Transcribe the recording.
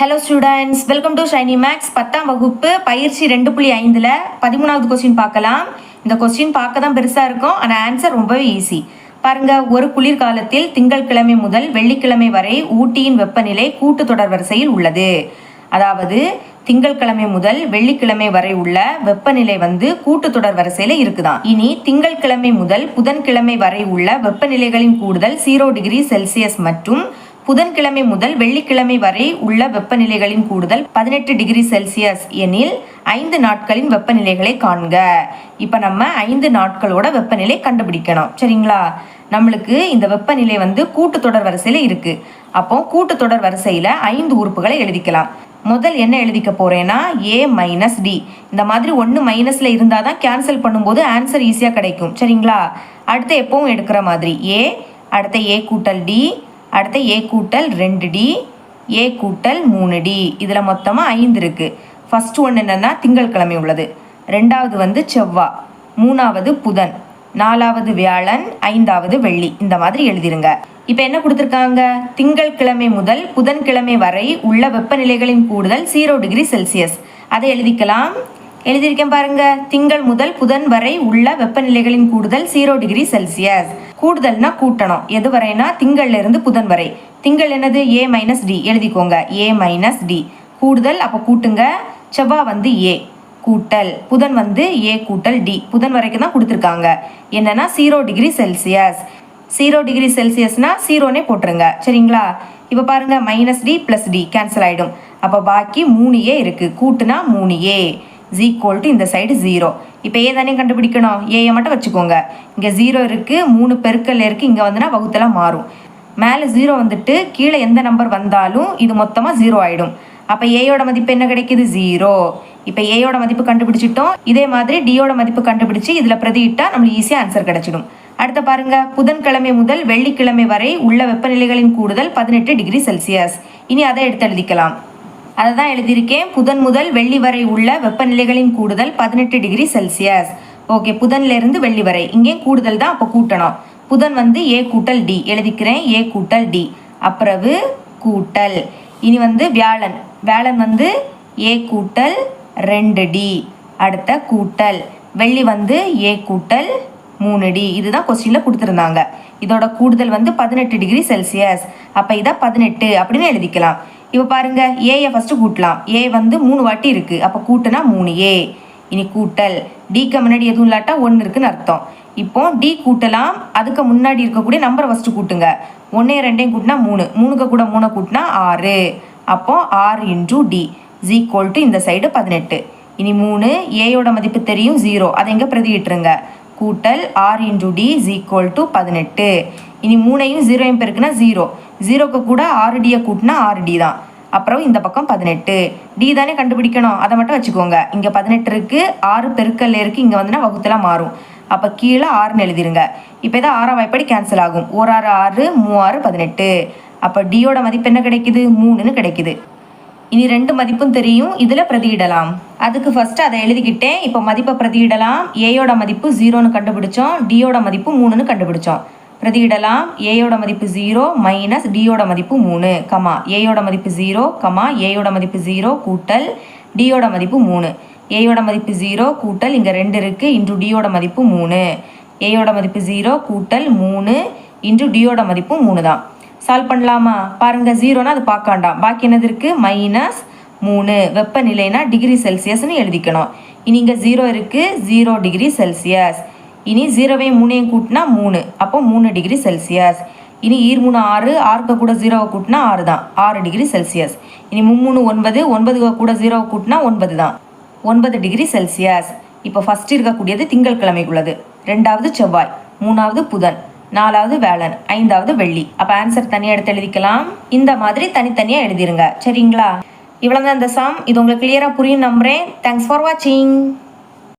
Hello students welcome to Shiny Max பத்தாம் வகுப்பு பயிற்சி ரெண்டு புள்ளி ஐந்தில் பதிமூணாவது கொஸ்டின் பார்க்கலாம். இந்த கொஸ்டின் பார்க்க தான் பெருசாக இருக்கும். ஆனால் ஆன்சர் ரொம்பவே ஈஸி பாருங்க ஒரு குளிர்காலத்தில் திங்கட்கிழமை முதல் வெள்ளிக்கிழமை வரை ஊட்டியின் வெப்பநிலை கூட்டு தொடர் வரிசையில் உள்ளது. அதாவது திங்கட்கிழமை முதல் வெள்ளிக்கிழமை வரை உள்ள வெப்பநிலை வந்து கூட்டு தொடர் வரிசையில இனி திங்கட்கிழமை முதல் புதன்கிழமை வரை உள்ள வெப்பநிலைகளின் கூடுதல் ஜீரோ டிகிரி செல்சியஸ் மற்றும் புதன்கிழமை முதல் வெள்ளிக்கிழமை வரை உள்ள வெப்பநிலைகளின் கூடுதல் பதினெட்டு டிகிரி செல்சியஸ் எனில் ஐந்து நாட்களின் வெப்பநிலைகளை காண்க. இப்போ நம்ம ஐந்து நாட்களோட வெப்பநிலை கண்டுபிடிக்கணும். சரிங்களா? நம்மளுக்கு இந்த வெப்பநிலை வந்து கூட்டுத்தொடர் வரிசையில் இருக்கு. அப்போ கூட்டுத்தொடர் வரிசையில் ஐந்து உறுப்புகளை எழுதிக்கலாம். முதல் என்ன எழுதிக்க போறேன்னா ஏ மைனஸ் டி இந்த மாதிரி ஒன்று மைனஸில் இருந்தால் தான் கேன்சல் பண்ணும்போது ஆன்சர் ஈஸியாக கிடைக்கும். சரிங்களா? அடுத்து எப்பவும் எடுக்கிற மாதிரி ஏ அடுத்த ஏ கூட்டல் டி அடுத்து ஏ கூட்டல் ரெண்டு டி ஏ கூட்டல் மூணு டி இதில் மொத்தமாக ஐந்து இருக்குது ஃபர்ஸ்ட் ஒன்று என்னென்னா திங்கட்கிழமை உள்ளது. ரெண்டாவது வந்து செவ்வா மூணாவது புதன் நாலாவது வியாழன் ஐந்தாவது வெள்ளி. இந்த மாதிரி எழுதிருங்க. இப்போ என்ன கொடுத்துருக்காங்க? திங்கட்கிழமை முதல் புதன்கிழமை வரை உள்ள வெப்பநிலைகளின் கூடுதல் ஜீரோ டிகிரி செல்சியஸ் அதை எழுதிக்கலாம். எழுதியிருக்கேன் பாருங்க. திங்கள் முதல் புதன் வரை உள்ள வெப்பநிலைகளின் கூடுதல் ஜீரோ டிகிரி செல்சியஸ் கூடுதல்னா கூட்டணும். எது வரைனா திங்கள்ல இருந்து புதன் வரை. திங்கள் என்னது? ஏ மைனஸ் டி எழுதிக்கோங்க. ஏ மைனஸ் டி கூடுதல் அப்போ கூட்டுங்க. செவ்வாய் வந்து ஏ கூட்டல். புதன் வந்து ஏ கூட்டல் டி புதன் வரைக்கும் தான் கொடுத்துருக்காங்க. என்னன்னா zero degree Celsius zero degree செல்சியஸ்னா ஜீரோனே போட்டுருங்க. சரிங்களா? இப்போ பாருங்க. Minus D plus D cancel ஆகிடும் அப்போ பாக்கி மூணு ஏ இருக்குது கூட்டுனா மூணு ஏ ஈக்குவல் டு இந்த சைடு ஜீரோ இப்போ ஏ தானே கண்டுபிடிக்கணும்? ஏயை மட்டும் வச்சுக்கோங்க. இங்கே ஜீரோ இருக்குது மூணு பெருக்கல் இருக்குது இங்கே வந்துன்னா வகுத்தெல்லாம் மாறும். மேலே ஜீரோ வந்துட்டு கீழே எந்த நம்பர் வந்தாலும் இது மொத்தமாக ஜீரோ ஆகிடும் அப்போ ஏயோட மதிப்பு என்ன கிடைக்குது? ஜீரோ இப்போ ஏயோட மதிப்பு கண்டுபிடிச்சிட்டோம். இதே மாதிரி டியோட மதிப்பு கண்டுபிடிச்சு இதில் பிரதியிட்டா நம்மளுக்கு ஈஸியாக ஆன்சர் கிடைச்சிடும். அடுத்த பாருங்க. புதன்கிழமை முதல் வெள்ளிக்கிழமை வரை உள்ள வெப்பநிலைகளின் கூடுதல் பதினெட்டு டிகிரி செல்சியஸ். இனி அதை எடுத்து எழுதிக்கலாம். அதை தான் எழுதியிருக்கேன். புதன் முதல் வெள்ளி வரை உள்ள வெப்பநிலைகளின் கூடுதல் பதினெட்டு டிகிரி செல்சியஸ். ஓகே புதன்லேருந்து வெள்ளி வரை. இங்கேயும் கூடுதல் தான் அப்போ கூட்டணும். புதன் வந்து ஏ கூட்டல் டி எழுதிக்கிறேன் ஏ கூட்டல் டி அப்புறவு கூட்டல். இனி வந்து வியாழன். வியாழன் வந்து ஏ கூட்டல் ரெண்டு டி அடுத்த கூட்டல். வெள்ளி வந்து ஏ கூட்டல் மூணு டி இதுதான் கொஸ்டினில் கொடுத்துருந்தாங்க. இதோட கூடுதல் வந்து பதினெட்டு டிகிரி செல்சியஸ். அப்போ இதை பதினெட்டு அப்படின்னு எழுதிக்கலாம். இப்போ பாருங்க ஏயை ஃபஸ்ட்டு கூட்டலாம். ஏ வந்து மூணு வாட்டி இருக்குது அப்போ கூட்டுனா மூணு ஏ இனி கூட்டல். டிக்கு முன்னாடி எதுவும் இல்லாட்டா ஒன்று இருக்குன்னு அர்த்தம். இப்போ டி கூட்டலாம். அதுக்கு முன்னாடி இருக்கக்கூடிய நம்பரை ஃபஸ்ட்டு கூட்டுங்க. ஒன்றே ரெண்டையும் கூட்டினா மூணு. மூணுக்கு கூட மூணை கூட்டினா ஆறு. அப்போ ஆறு இன்ட்ரூ டி ஈக்குவல் டு இந்த சைடு பதினெட்டு. இனி மூணு ஏயோட மதிப்பு தெரியும் ஜீரோ அதை எங்கே பிரதியிட்டுருங்க கூட்டல் R into D equal to பதினெட்டு. இனி மூணையும் ஜீரோயும் பெருக்குனா ஜீரோ ஜீரோக்கு கூட ஆறு டியை கூட்டினா ஆறு டி தான். அப்புறம் இந்த பக்கம் பதினெட்டு. டி தானே கண்டுபிடிக்கணும். அதை மட்டும் வச்சுக்கோங்க. இங்கே பதினெட்டு இருக்குது ஆறு பெருக்கல்ல இருக்குது இங்கே வந்துன்னா வகுத்தெல்லாம் மாறும். அப்போ கீழே ஆறுன்னு எழுதிருங்க. இப்போ இதை ஆறாம் வாய்ப்படி கேன்சல் ஆகும். ஒரு ஆறு ஆறு மூவாறு பதினெட்டு. அப்போ டியோட மதிப்பு என்ன கிடைக்குது? மூணுன்னு கிடைக்குது. இனி ரெண்டு மதிப்பும் தெரியும். இதில் பிரதியிடலாம். அதுக்கு ஃபஸ்ட்டு அதை எழுதிக்கிட்டேன். இப்போ மதிப்பை பிரதியிடலாம். ஏயோட மதிப்பு ஜீரோன்னு கண்டுபிடிச்சோம். டியோட மதிப்பு மூணுன்னு கண்டுபிடிச்சோம். பிரதியிடலாம் ஏயோட மதிப்பு ஜீரோ மைனஸ் டியோட மதிப்பு மூணு கமா. ஏயோட மதிப்பு ஜீரோ கமா. ஏயோட மதிப்பு ஜீரோ கூட்டல் டியோட மதிப்பு மூணு. ஏயோட மதிப்பு ஜீரோ கூட்டல் இங்கே ரெண்டு இருக்குது இன்று டியோட மதிப்பு மூணு. ஏயோட மதிப்பு ஜீரோ கூட்டல் மூணு இன்று டியோட மதிப்பு மூணு தான். சால்வ் பண்ணலாமா? பாருங்கள் ஜீரோனா அது பார்க்காண்டாம். பாக்கி என்னது இருக்குது மைனஸ் மூணு. வெப்பநிலைனா டிகிரி செல்சியஸ்னு எழுதிக்கணும். இனி இங்கே ஜீரோ இருக்குது ஜீரோ டிகிரி செல்சியஸ் இனி ஜீரோவையும் மூணையும் கூட்டினா மூணு. அப்போ மூணு டிகிரி செல்சியஸ் இனி ஈர் மூணு ஆறு ஆறுக்கு கூட ஜீரோவை கூட்டினா ஆறு தான். ஆறு டிகிரி செல்சியஸ் இனி மும்மூணு ஒன்பது ஒன்பதுக்கு கூட ஜீரோவை கூட்டினா ஒன்பது தான். ஒன்பது டிகிரி செல்சியஸ் இப்போ ஃபஸ்ட் இருக்கக்கூடியது திங்கட்கிழமைக்குள்ளது ரெண்டாவது செவ்வாய் மூணாவது புதன் நாலாவது வேலன் ஐந்தாவது வெள்ளி. அப்போ ஆன்சர் தனியாக எடுத்து எழுதிக்கலாம். இந்த மாதிரி தனித்தனியாக எழுதிருங்க. சரிங்களா? இவ்வளோ தான் இந்த சம் இது உங்களுக்கு கிளியராக புரியும் நம்புகிறேன் தேங்க்ஸ் ஃபார் வாட்சிங்